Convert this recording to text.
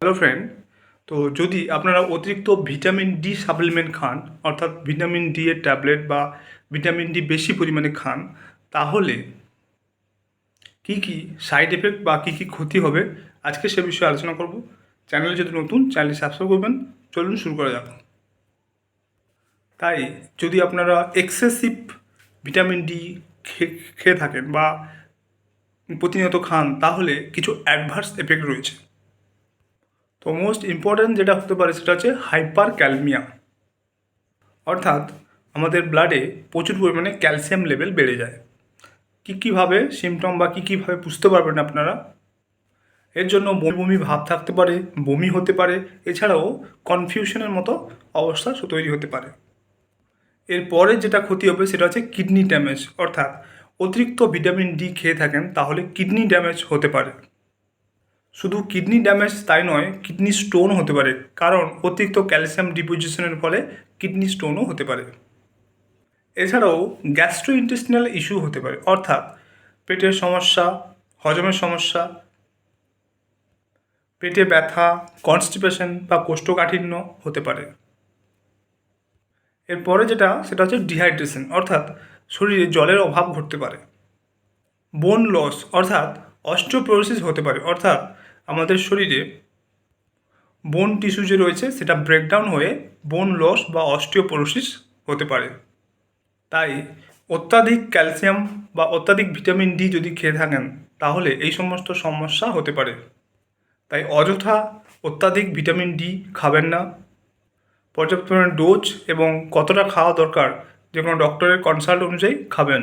Hello friend তো যদি আপনারা অতিরিক্ত ভিটামিন ডি সাপ্লিমেন্ট খান, অর্থাৎ ভিটামিন ডি এর ট্যাবলেট বা ভিটামিন ডি বেশি পরিমাণে খান, তাহলে কি কি সাইড এফেক্ট বা কী কী ক্ষতি হবে, আজকে সে বিষয়ে আলোচনা করব। চ্যানেলে যদি নতুন চ্যানেলটি সাবস্ক্রাইব করবেন। চলুন শুরু করা যাক। তাই যদি আপনারা এক্সেসিভ ভিটামিন ডি খেয়ে থাকেন বা প্রতিনিয়ত খান, তাহলে কিছু অ্যাডভার্স এফেক্ট রয়েছে। তো মোস্ট ইম্পর্ট্যান্ট যেটা হতে পারে সেটা হচ্ছে হাইপার ক্যালমিয়া অর্থাৎ আমাদের ব্লাডে প্রচুর পরিমাণে ক্যালসিয়াম লেভেল বেড়ে যায়। কী কীভাবে সিমটম বা কী কীভাবে বুঝতে পারবেন আপনারা? এর জন্য বমি বমি ভাব থাকতে পারে, বমি হতে পারে, এছাড়াও কনফিউশনের মতো অবস্থা তৈরি হতে পারে। এরপরে যেটা ক্ষতি হবে সেটা হচ্ছে কিডনি ড্যামেজ অর্থাৎ অতিরিক্ত ভিটামিন ডি খেয়ে থাকেন তাহলে কিডনি ড্যামেজ হতে পারে। শুধু কিডনি ড্যামেজ তাই নয় কিডনি স্টোন হতে পারে। কারণ অতিরিক্ত ক্যালসিয়াম ডিপোজিশনের ফলে কিডনি স্টোনও হতে পারে। এছাড়াও গ্যাস্ট্রো ইন্টেস্টিনাল ইস্যু হতে পারে। অর্থাৎ পেটের সমস্যা, হজমের সমস্যা, পেটে ব্যথা কনস্টিপেশন বা কোষ্ঠকাঠিন্য হতে পারে। এরপরে যেটা, সেটা হচ্ছে ডিহাইড্রেশন অর্থাৎ শরীরে জলের অভাব ঘটতে পারে। বোন লস অর্থাৎ অস্টিওপোরোসিস হতে পারে। অর্থাৎ আমাদের শরীরে বোন টিস্যু যে রয়েছে, সেটা ব্রেকডাউন হয়ে বোন লস বা অস্টিওপোরোসিস হতে পারে। তাই অত্যাধিক ক্যালসিয়াম বা অত্যাধিক ভিটামিন ডি যদি খেয়ে থাকেন, তাহলে এই সমস্ত সমস্যা হতে পারে। তাই অযথা অত্যাধিক ভিটামিন ডি খাবেন না। পর্যাপ্ত ডোজ এবং কতটা খাওয়া দরকার, যে কোনো ডক্টরের কনসাল্ট অনুযায়ী খাবেন।